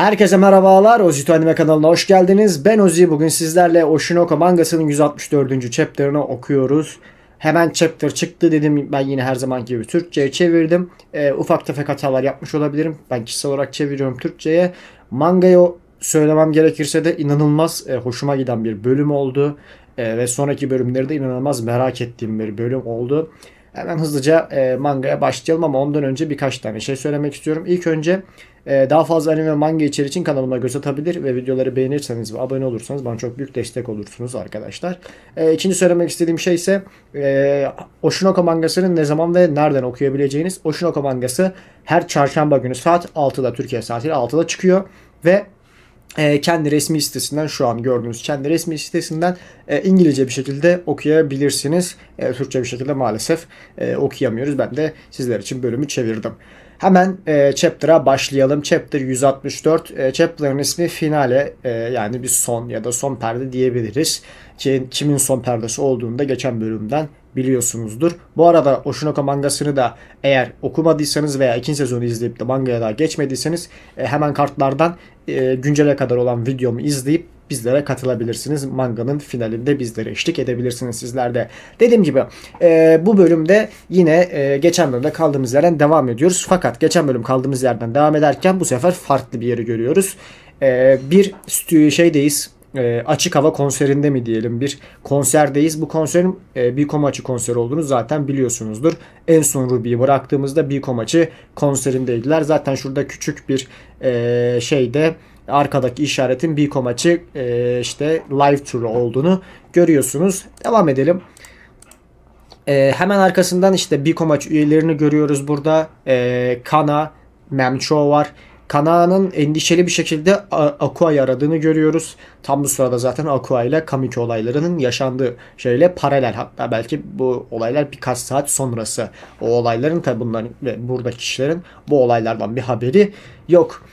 Herkese merhabalar. Ozito Anime kanalına hoş geldiniz. Ben Ozi. Bugün sizlerle Oshinoko mangasının 164. chapter'ını okuyoruz. Hemen chapter çıktı dedim. Ben yine her zamanki gibi Türkçe'ye çevirdim. Ee, ufak tefek hatalar yapmış olabilirim. Ben kişisel olarak çeviriyorum Türkçe'ye. Mangayı söylemem gerekirse de inanılmaz e, hoşuma giden bir bölüm oldu. E, ve sonraki bölümleri de inanılmaz merak ettiğim bir bölüm oldu. Hemen hızlıca e, mangaya başlayalım ama ondan önce birkaç tane şey söylemek istiyorum. İlk önce e, daha fazla anime ve manga içeriği için kanalıma göz atabilir ve videoları beğenirseniz ve abone olursanız bana çok büyük destek olursunuz arkadaşlar. E, ikinci söylemek istediğim şey ise e, Oshinoko mangasının ne zaman ve nereden okuyabileceğiniz. Oshinoko mangası her çarşamba günü saat 6'da Türkiye saatiyle 6'da çıkıyor ve e, kendi resmi sitesinden şu an gördüğünüz kendi resmi sitesinden e, İngilizce bir şekilde okuyabilirsiniz. E, Türkçe bir şekilde maalesef e, okuyamıyoruz. Ben de sizler için bölümü çevirdim. Hemen e, chapter'a başlayalım. Chapter 164. E, chapter'ın ismi finale e, yani bir son ya da son perde diyebiliriz. Ki kimin son perdesi olduğunu da geçen bölümden biliyorsunuzdur. Bu arada Oshinoko mangasını da eğer okumadıysanız veya ikinci sezonu izleyip de mangaya daha geçmediyseniz e, hemen kartlardan e, güncele kadar olan videomu izleyip bizlere katılabilirsiniz. Manganın finalinde bizlere eşlik edebilirsiniz sizler de. Dediğim gibi e, bu bölümde yine e, geçen bölümde kaldığımız yerden devam ediyoruz. Fakat geçen bölüm kaldığımız yerden devam ederken bu sefer farklı bir yeri görüyoruz. E, bir stü- şeydeyiz e, açık hava konserinde mi diyelim bir konserdeyiz. Bu konserin e, Bikomaçı konseri olduğunu zaten biliyorsunuzdur. En son Ruby'yi bıraktığımızda Bikomaçı konserindeydiler. Zaten şurada küçük bir e, şeyde arkadaki işaretin Bikomaçı e, işte live tour olduğunu görüyorsunuz. Devam edelim. E, hemen arkasından işte Bikomaç üyelerini görüyoruz burada. E, Kana, Memcho var. Kana'nın endişeli bir şekilde Aqua'yı aradığını görüyoruz. Tam bu sırada zaten Aqua ile Kamiki olaylarının yaşandığı şeyle paralel. Hatta belki bu olaylar birkaç saat sonrası. O olayların tabi bunların ve buradaki kişilerin bu olaylardan bir haberi yok.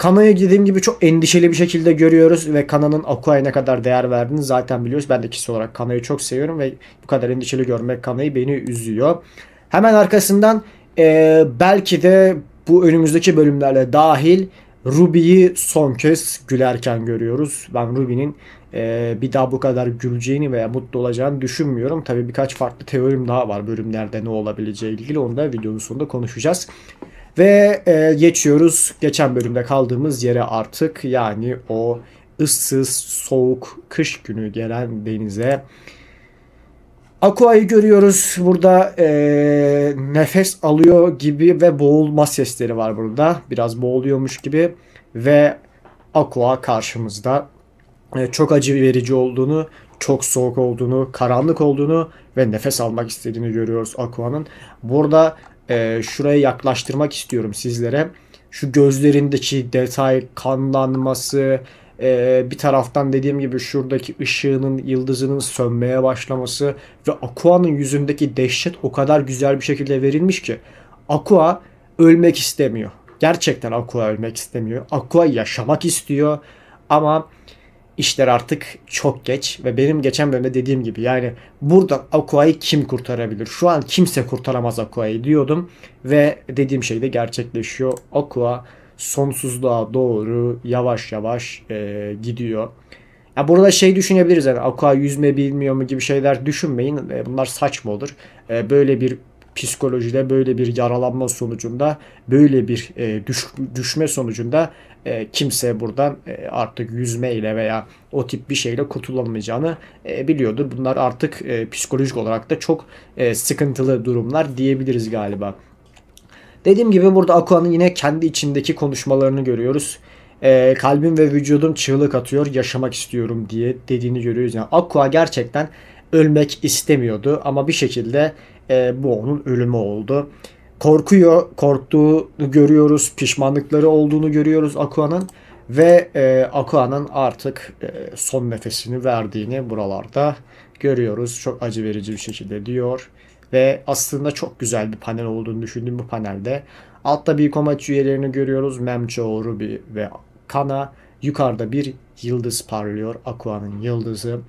Kana'yı dediğim gibi çok endişeli bir şekilde görüyoruz ve Kana'nın Aqua'ya ne kadar değer verdiğini zaten biliyoruz. Ben de kişisel olarak Kana'yı çok seviyorum ve bu kadar endişeli görmek Kana'yı beni üzüyor. Hemen arkasından e, belki de bu önümüzdeki bölümlerle dahil Ruby'yi son kez gülerken görüyoruz. Ben Ruby'nin e, bir daha bu kadar güleceğini veya mutlu olacağını düşünmüyorum. Tabii birkaç farklı teorim daha var bölümlerde ne olabileceği ilgili. Onu da videonun sonunda konuşacağız. Ve e, geçiyoruz geçen bölümde kaldığımız yere artık yani o ıssız, soğuk, kış günü gelen denize. Aqua'yı görüyoruz. Burada e, nefes alıyor gibi ve boğulma sesleri var burada. Biraz boğuluyormuş gibi ve Aqua karşımızda. E, çok acı verici olduğunu, çok soğuk olduğunu, karanlık olduğunu ve nefes almak istediğini görüyoruz Aqua'nın. Burada e, şuraya yaklaştırmak istiyorum sizlere. Şu gözlerindeki detay, kanlanması, e, bir taraftan dediğim gibi şuradaki ışığının, yıldızının sönmeye başlaması ve Aqua'nın yüzündeki dehşet o kadar güzel bir şekilde verilmiş ki Aqua ölmek istemiyor. Gerçekten Aqua ölmek istemiyor. Aqua yaşamak istiyor ama işler artık çok geç ve benim geçen bölümde dediğim gibi yani burada Aqua'yı kim kurtarabilir? Şu an kimse kurtaramaz Aqua'yı diyordum ve dediğim şey de gerçekleşiyor. Aqua sonsuzluğa doğru yavaş yavaş e, gidiyor. Ya burada şey düşünebiliriz yani Aqua yüzme bilmiyor mu gibi şeyler düşünmeyin. E, bunlar saçma olur. E, böyle bir psikolojide böyle bir yaralanma sonucunda böyle bir e, düş, düşme sonucunda e, kimse buradan e, artık yüzmeyle veya o tip bir şeyle kurtulamayacağını e, biliyordur. Bunlar artık e, psikolojik olarak da çok e, sıkıntılı durumlar diyebiliriz galiba. Dediğim gibi burada Aqua'nın yine kendi içindeki konuşmalarını görüyoruz. Ee, kalbim ve vücudum çığlık atıyor, yaşamak istiyorum diye dediğini görüyoruz. Yani Aqua gerçekten ölmek istemiyordu ama bir şekilde e, bu onun ölümü oldu. Korkuyor, korktuğunu görüyoruz, pişmanlıkları olduğunu görüyoruz Aqua'nın ve e, Aqua'nın artık e, son nefesini verdiğini buralarda görüyoruz. Çok acı verici bir şekilde diyor. Ve aslında çok güzel bir panel olduğunu düşündüğüm bu panelde. Altta bir komaç üyelerini görüyoruz. Memcho, Ruby ve Kana. Yukarıda bir yıldız parlıyor. Aqua'nın yıldızı.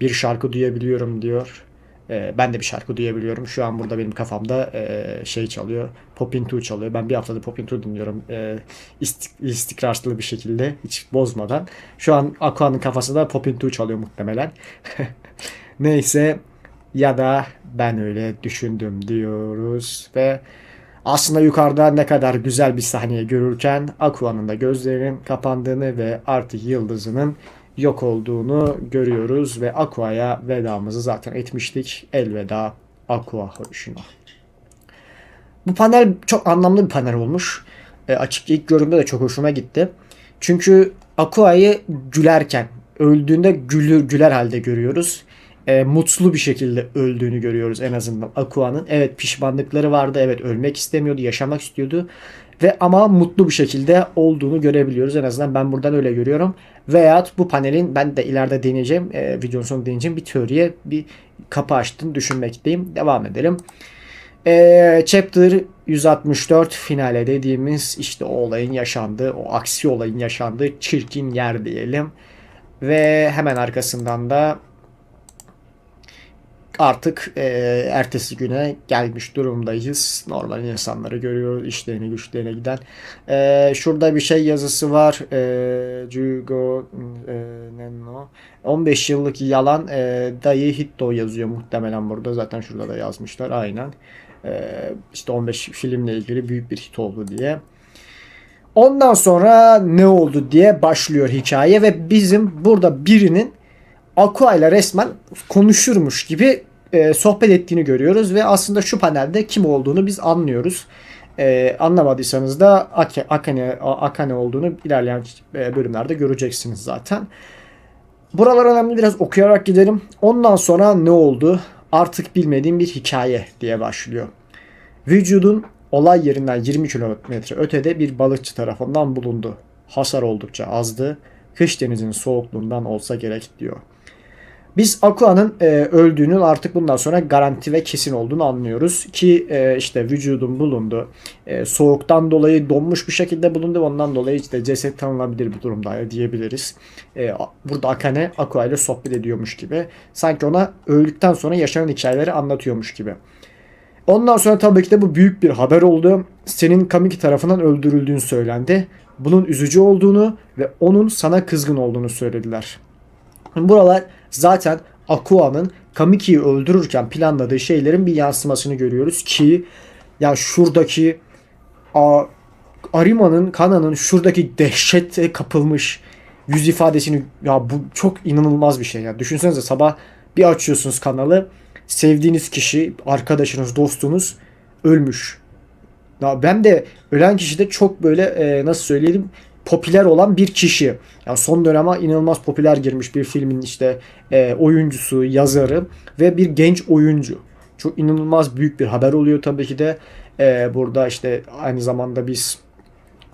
Bir şarkı duyabiliyorum diyor. E, ben de bir şarkı duyabiliyorum. Şu an burada benim kafamda e, şey çalıyor. Poppin 2 çalıyor. Ben bir haftadır Poppin 2 dinliyorum. E, istik- istikrarslı bir şekilde. Hiç bozmadan. Şu an Aqua'nın kafasında Poppin 2 çalıyor muhtemelen. Neyse ya da ben öyle düşündüm diyoruz ve aslında yukarıda ne kadar güzel bir sahneyi görürken Aqua'nın da gözlerinin kapandığını ve artık yıldızının yok olduğunu görüyoruz ve Aqua'ya vedamızı zaten etmiştik. Elveda Aqua hoşuna. Bu panel çok anlamlı bir panel olmuş. E, açık ilk görümde de çok hoşuma gitti. Çünkü Aqua'yı gülerken, öldüğünde gülür, güler halde görüyoruz. E, mutlu bir şekilde öldüğünü görüyoruz en azından Aqua'nın. Evet pişmanlıkları vardı, evet ölmek istemiyordu, yaşamak istiyordu. Ve ama mutlu bir şekilde olduğunu görebiliyoruz. En azından ben buradan öyle görüyorum. Veyahut bu panelin ben de ileride deneyeceğim, e, videonun sonunda deneyeceğim bir teoriye bir kapı açtığını düşünmekteyim. Devam edelim. E, chapter 164 finale dediğimiz işte o olayın yaşandığı, o aksi olayın yaşandığı çirkin yer diyelim. Ve hemen arkasından da artık e, ertesi güne gelmiş durumdayız. Normal insanları görüyoruz. işlerine güçlerine giden. E, şurada bir şey yazısı var. E, Jugo e, Nenno. 15 yıllık yalan e, dayı Hitto yazıyor muhtemelen burada. Zaten şurada da yazmışlar. Aynen. E, işte 15 filmle ilgili büyük bir hit oldu diye. Ondan sonra ne oldu diye başlıyor hikaye ve bizim burada birinin Aqua ile resmen konuşurmuş gibi e, sohbet ettiğini görüyoruz ve aslında şu panelde kim olduğunu biz anlıyoruz. E, anlamadıysanız da Akane, Akane olduğunu ilerleyen e, bölümlerde göreceksiniz zaten. Buralar önemli biraz okuyarak gidelim. Ondan sonra ne oldu? Artık bilmediğim bir hikaye diye başlıyor. Vücudun olay yerinden 20 kilometre ötede bir balıkçı tarafından bulundu. Hasar oldukça azdı. Kış denizinin soğukluğundan olsa gerek diyor. Biz Aqua'nın e, öldüğünün artık bundan sonra garanti ve kesin olduğunu anlıyoruz. Ki e, işte vücudun bulundu. E, soğuktan dolayı donmuş bir şekilde bulundu. Ondan dolayı işte ceset tanınabilir bir durumda diyebiliriz. E, burada Akane Aqua ile sohbet ediyormuş gibi. Sanki ona öldükten sonra yaşanan hikayeleri anlatıyormuş gibi. Ondan sonra tabii ki de bu büyük bir haber oldu. Senin Kamiki tarafından öldürüldüğün söylendi. Bunun üzücü olduğunu ve onun sana kızgın olduğunu söylediler. Buralar zaten Aqua'nın Kamiki'yi öldürürken planladığı şeylerin bir yansımasını görüyoruz ki ya şuradaki a, Arima'nın, Kana'nın şuradaki dehşete kapılmış yüz ifadesini ya bu çok inanılmaz bir şey ya. Düşünsenize sabah bir açıyorsunuz kanalı sevdiğiniz kişi, arkadaşınız, dostunuz ölmüş. Ya ben de ölen kişi de çok böyle e, nasıl söyleyelim popüler olan bir kişi. Yani son döneme inanılmaz popüler girmiş bir filmin işte e, oyuncusu, yazarı ve bir genç oyuncu. Çok inanılmaz büyük bir haber oluyor tabii ki de. E, burada işte aynı zamanda biz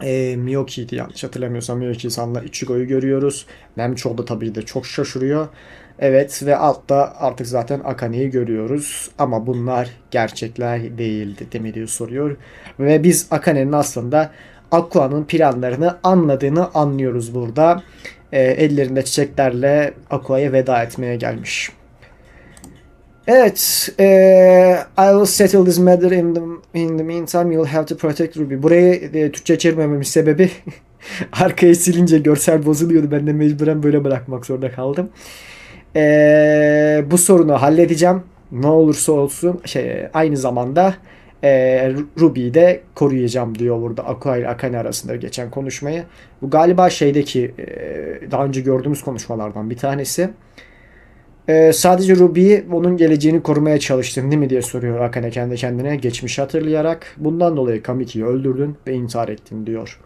e, Miyoki'ydi yanlış hatırlamıyorsam Miyoki sanla Ichigo'yu görüyoruz. Nemcho da tabii de çok şaşırıyor. Evet ve altta artık zaten Akane'yi görüyoruz. Ama bunlar gerçekler değildi değil diye soruyor. Ve biz Akane'nin aslında Aqua'nın planlarını anladığını anlıyoruz burada. E, ellerinde çiçeklerle Aqua'ya veda etmeye gelmiş. Evet, e, I will settle this matter in the, in the meantime you'll have to protect Ruby. Burayı e, Türkçe çevirmememin sebebi arkayı silince görsel bozuluyordu. Ben de mecburen böyle bırakmak zorunda kaldım. E, bu sorunu halledeceğim. Ne olursa olsun şey aynı zamanda e, Ruby'yi de koruyacağım diyor burada Aqua ile Akane arasında geçen konuşmayı. Bu galiba şeydeki e, daha önce gördüğümüz konuşmalardan bir tanesi. E, sadece Ruby'yi onun geleceğini korumaya çalıştın değil mi diye soruyor Akane kendi kendine geçmişi hatırlayarak. Bundan dolayı Kamiki'yi öldürdün ve intihar ettin diyor.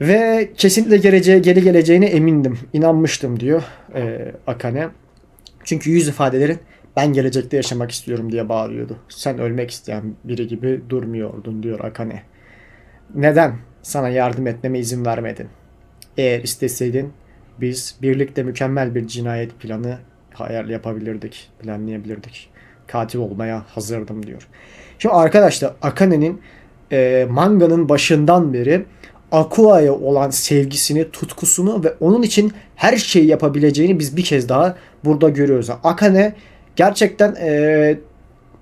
Ve kesinlikle geleceğe, geri geleceğine emindim, inanmıştım diyor e, Akane. Çünkü yüz ifadelerin ben gelecekte yaşamak istiyorum diye bağırıyordu. Sen ölmek isteyen biri gibi durmuyordun diyor Akane. Neden sana yardım etmeme izin vermedin? Eğer isteseydin biz birlikte mükemmel bir cinayet planı hayal yapabilirdik, planlayabilirdik. Katil olmaya hazırdım diyor. Şimdi arkadaşlar Akane'nin e, manganın başından beri Aqua'ya olan sevgisini, tutkusunu ve onun için her şeyi yapabileceğini biz bir kez daha burada görüyoruz. Akane gerçekten e,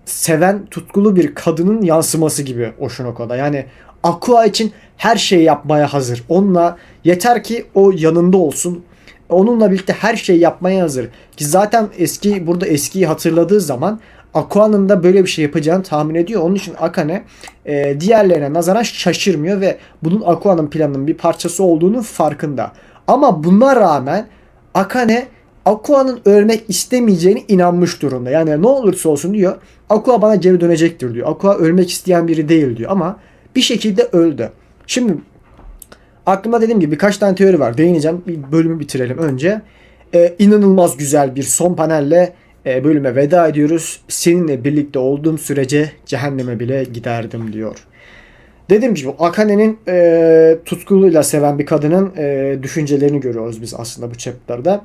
seven tutkulu bir kadının yansıması gibi Oshinoko'da. Yani Aqua için her şeyi yapmaya hazır. Onunla yeter ki o yanında olsun. Onunla birlikte her şeyi yapmaya hazır. Ki zaten eski burada eskiyi hatırladığı zaman Aqua'nın da böyle bir şey yapacağını tahmin ediyor. Onun için Akane e, diğerlerine nazaran şaşırmıyor ve bunun Aqua'nın planının bir parçası olduğunu farkında. Ama buna rağmen Akane Aqua'nın ölmek istemeyeceğine inanmış durumda. Yani ne olursa olsun diyor Aqua bana geri dönecektir diyor. Aqua ölmek isteyen biri değil diyor ama bir şekilde öldü. Şimdi aklımda dediğim gibi birkaç tane teori var. Değineceğim. Bir bölümü bitirelim önce. Ee, inanılmaz güzel bir son panelle e, bölüme veda ediyoruz. Seninle birlikte olduğum sürece cehenneme bile giderdim diyor. Dediğim gibi Akane'nin e, tutkuluyla seven bir kadının e, düşüncelerini görüyoruz biz aslında bu chapter'da.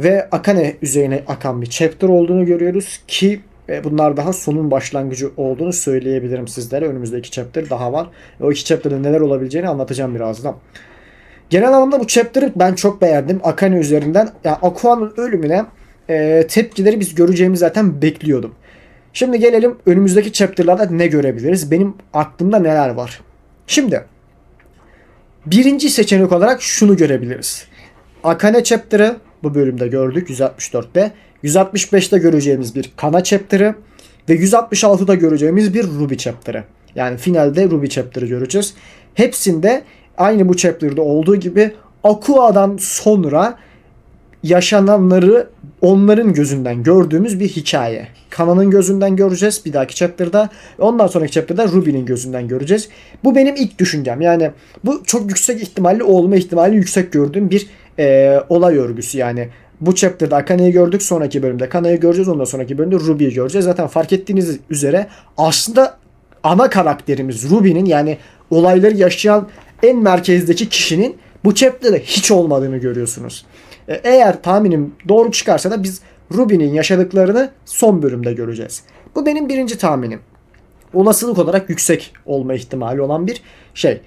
Ve Akane üzerine akan bir chapter olduğunu görüyoruz ki e, bunlar daha sonun başlangıcı olduğunu söyleyebilirim sizlere. Önümüzde iki chapter daha var. O iki chapter'da neler olabileceğini anlatacağım birazdan. Genel anlamda bu chapter'ı ben çok beğendim. Akane üzerinden. Yani Aqua'nın ölümüne e, tepkileri biz göreceğimizi zaten bekliyordum. Şimdi gelelim önümüzdeki chapter'larda ne görebiliriz? Benim aklımda neler var? Şimdi birinci seçenek olarak şunu görebiliriz. Akane chapter'ı bu bölümde gördük 164'te. 165'te göreceğimiz bir Kana chapter'ı ve 166'da göreceğimiz bir Ruby chapter'ı. Yani finalde Ruby chapter'ı göreceğiz. Hepsinde aynı bu chapter'da olduğu gibi Aqua'dan sonra yaşananları onların gözünden gördüğümüz bir hikaye. Kana'nın gözünden göreceğiz bir dahaki chapter'da. Ondan sonraki chapter'da Ruby'nin gözünden göreceğiz. Bu benim ilk düşüncem. Yani bu çok yüksek ihtimalle olma ihtimali yüksek gördüğüm bir e, olay örgüsü. Yani bu chapter'da Akane'yi gördük. Sonraki bölümde Kana'yı göreceğiz. Ondan sonraki bölümde Ruby'yi göreceğiz. Zaten fark ettiğiniz üzere aslında ana karakterimiz Ruby'nin yani olayları yaşayan en merkezdeki kişinin bu chapter'da hiç olmadığını görüyorsunuz. E, eğer tahminim doğru çıkarsa da biz Ruby'nin yaşadıklarını son bölümde göreceğiz. Bu benim birinci tahminim. Olasılık olarak yüksek olma ihtimali olan bir şey.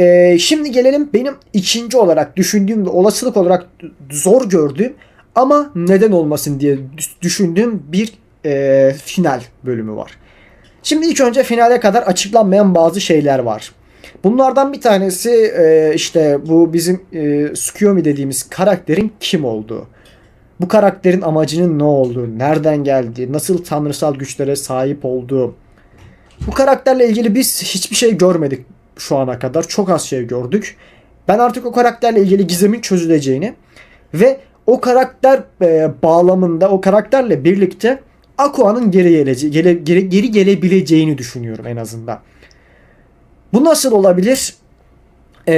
Ee, şimdi gelelim benim ikinci olarak düşündüğüm ve olasılık olarak zor gördüğüm ama neden olmasın diye düşündüğüm bir e, final bölümü var. Şimdi ilk önce finale kadar açıklanmayan bazı şeyler var. Bunlardan bir tanesi e, işte bu bizim e, Tsukiyomi dediğimiz karakterin kim olduğu. Bu karakterin amacının ne olduğu, nereden geldiği, nasıl tanrısal güçlere sahip olduğu. Bu karakterle ilgili biz hiçbir şey görmedik şu ana kadar. Çok az şey gördük. Ben artık o karakterle ilgili gizemin çözüleceğini ve o karakter e, bağlamında o karakterle birlikte Aqua'nın geri, gelece- gele, geri, geri gelebileceğini düşünüyorum en azından. Bu nasıl olabilir? Ee,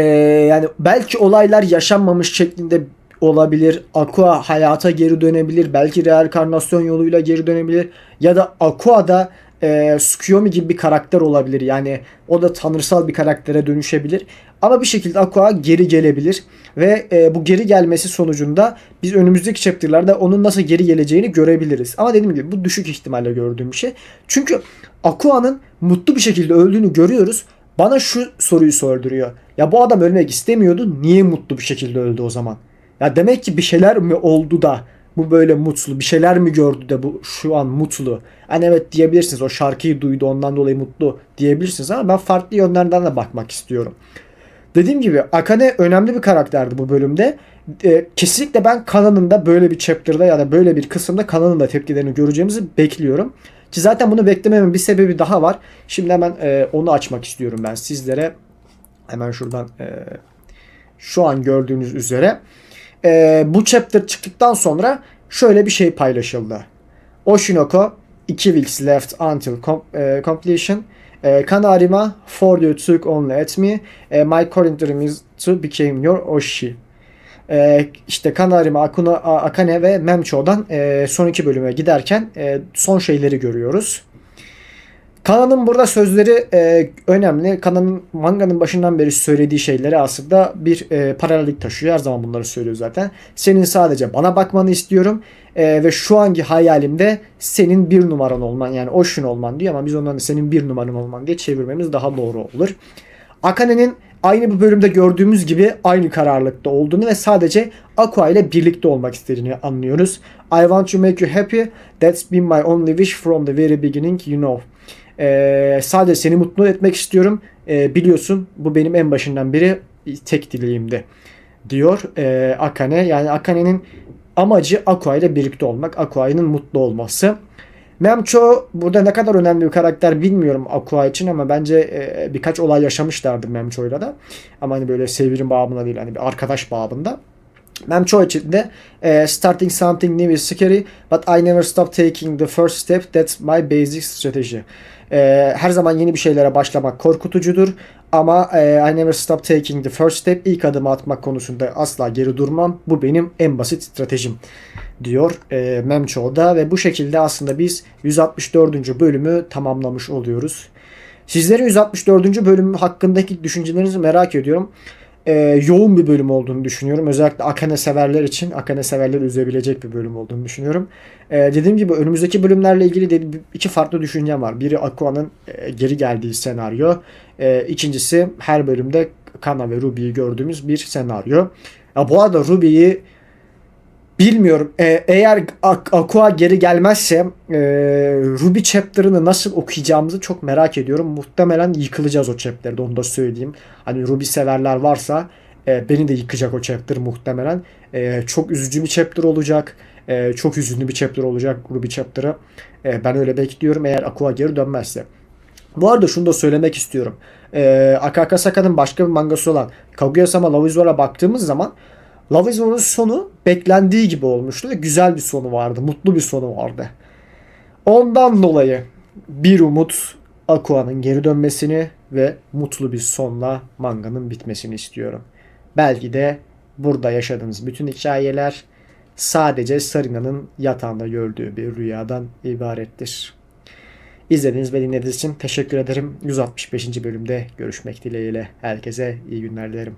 yani belki olaylar yaşanmamış şeklinde olabilir. Aqua hayata geri dönebilir. Belki reenkarnasyon yoluyla geri dönebilir. Ya da Aqua da e, Tsukuyomi gibi bir karakter olabilir. Yani o da tanrısal bir karaktere dönüşebilir. Ama bir şekilde Aqua geri gelebilir. Ve e, bu geri gelmesi sonucunda biz önümüzdeki chapter'larda onun nasıl geri geleceğini görebiliriz. Ama dediğim gibi bu düşük ihtimalle gördüğüm bir şey. Çünkü Aqua'nın mutlu bir şekilde öldüğünü görüyoruz. Bana şu soruyu sorduruyor. Ya bu adam ölmek istemiyordu. Niye mutlu bir şekilde öldü o zaman? Ya demek ki bir şeyler mi oldu da bu böyle mutlu? Bir şeyler mi gördü de bu şu an mutlu? Hani evet diyebilirsiniz. O şarkıyı duydu ondan dolayı mutlu diyebilirsiniz ama ben farklı yönlerden de bakmak istiyorum. Dediğim gibi Akane önemli bir karakterdi bu bölümde. Ee, kesinlikle ben Kanan'ın da böyle bir chapter'da ya da böyle bir kısımda Kanan'ın da tepkilerini göreceğimizi bekliyorum. Ki zaten bunu beklememin bir sebebi daha var. Şimdi hemen e, onu açmak istiyorum ben sizlere. Hemen şuradan e, şu an gördüğünüz üzere. E, bu chapter çıktıktan sonra şöyle bir şey paylaşıldı. Oshinoko 2 weeks left until com- e, completion. E, Kanarima for you took only at me. E, my dream is to become your Oshi. E, işte Kanarima, Akuna, Akane ve Memcho'dan e, son iki bölüme giderken e, son şeyleri görüyoruz. Kanan'ın burada sözleri e, önemli. Kanan'ın manganın başından beri söylediği şeyleri aslında bir e, paralellik taşıyor. Her zaman bunları söylüyor zaten. Senin sadece bana bakmanı istiyorum. E, ve şu anki hayalimde senin bir numaran olman yani Ocean olman diyor ama biz ondan da senin bir numaran olman diye çevirmemiz daha doğru olur. Akane'nin aynı bu bölümde gördüğümüz gibi aynı kararlılıkta olduğunu ve sadece Aqua ile birlikte olmak istediğini anlıyoruz. I want to make you happy. That's been my only wish from the very beginning, you know. Ee, sadece seni mutlu etmek istiyorum. Ee, biliyorsun bu benim en başından beri tek dileğimdi diyor ee, Akane. Yani Akane'nin amacı Aqua ile birlikte olmak. Aqua'nın mutlu olması. Memcho burada ne kadar önemli bir karakter bilmiyorum Aqua için ama bence e, birkaç olay yaşamışlardır Memcho'yla da. Ama hani böyle sevgilim babında değil hani bir arkadaş babında. Memcho için de e, starting something new is scary but I never stop taking the first step. That's my basic strategy. E, her zaman yeni bir şeylere başlamak korkutucudur ama e, I never stop taking the first step. İlk adımı atmak konusunda asla geri durmam. Bu benim en basit stratejim diyor e, Memcho'da ve bu şekilde aslında biz 164. bölümü tamamlamış oluyoruz. Sizlerin 164. bölüm hakkındaki düşüncelerinizi merak ediyorum. E, yoğun bir bölüm olduğunu düşünüyorum. Özellikle Akane severler için Akane severleri üzebilecek bir bölüm olduğunu düşünüyorum. E, dediğim gibi önümüzdeki bölümlerle ilgili de iki farklı düşüncem var. Biri Aqua'nın e, geri geldiği senaryo. E, ikincisi her bölümde Kana ve Ruby'yi gördüğümüz bir senaryo. Ya bu arada Ruby'yi Bilmiyorum. Ee, eğer Aqua geri gelmezse e, Ruby chapter'ını nasıl okuyacağımızı çok merak ediyorum. Muhtemelen yıkılacağız o chapter'da onu da söyleyeyim. Hani Ruby severler varsa e, beni de yıkacak o chapter muhtemelen. E, çok üzücü bir chapter olacak. E, çok üzünlü bir chapter olacak Ruby chapter'ı. E, ben öyle bekliyorum eğer Aqua geri dönmezse. Bu arada şunu da söylemek istiyorum. E, Akaka Saka'nın başka bir mangası olan Kaguya-sama Love is War'a baktığımız zaman Love is War'ın sonu beklendiği gibi olmuştu ve güzel bir sonu vardı. Mutlu bir sonu vardı. Ondan dolayı bir umut Aqua'nın geri dönmesini ve mutlu bir sonla manganın bitmesini istiyorum. Belki de burada yaşadığımız bütün hikayeler sadece Sarina'nın yatağında gördüğü bir rüyadan ibarettir. İzlediğiniz ve dinlediğiniz için teşekkür ederim. 165. bölümde görüşmek dileğiyle. Herkese iyi günler dilerim.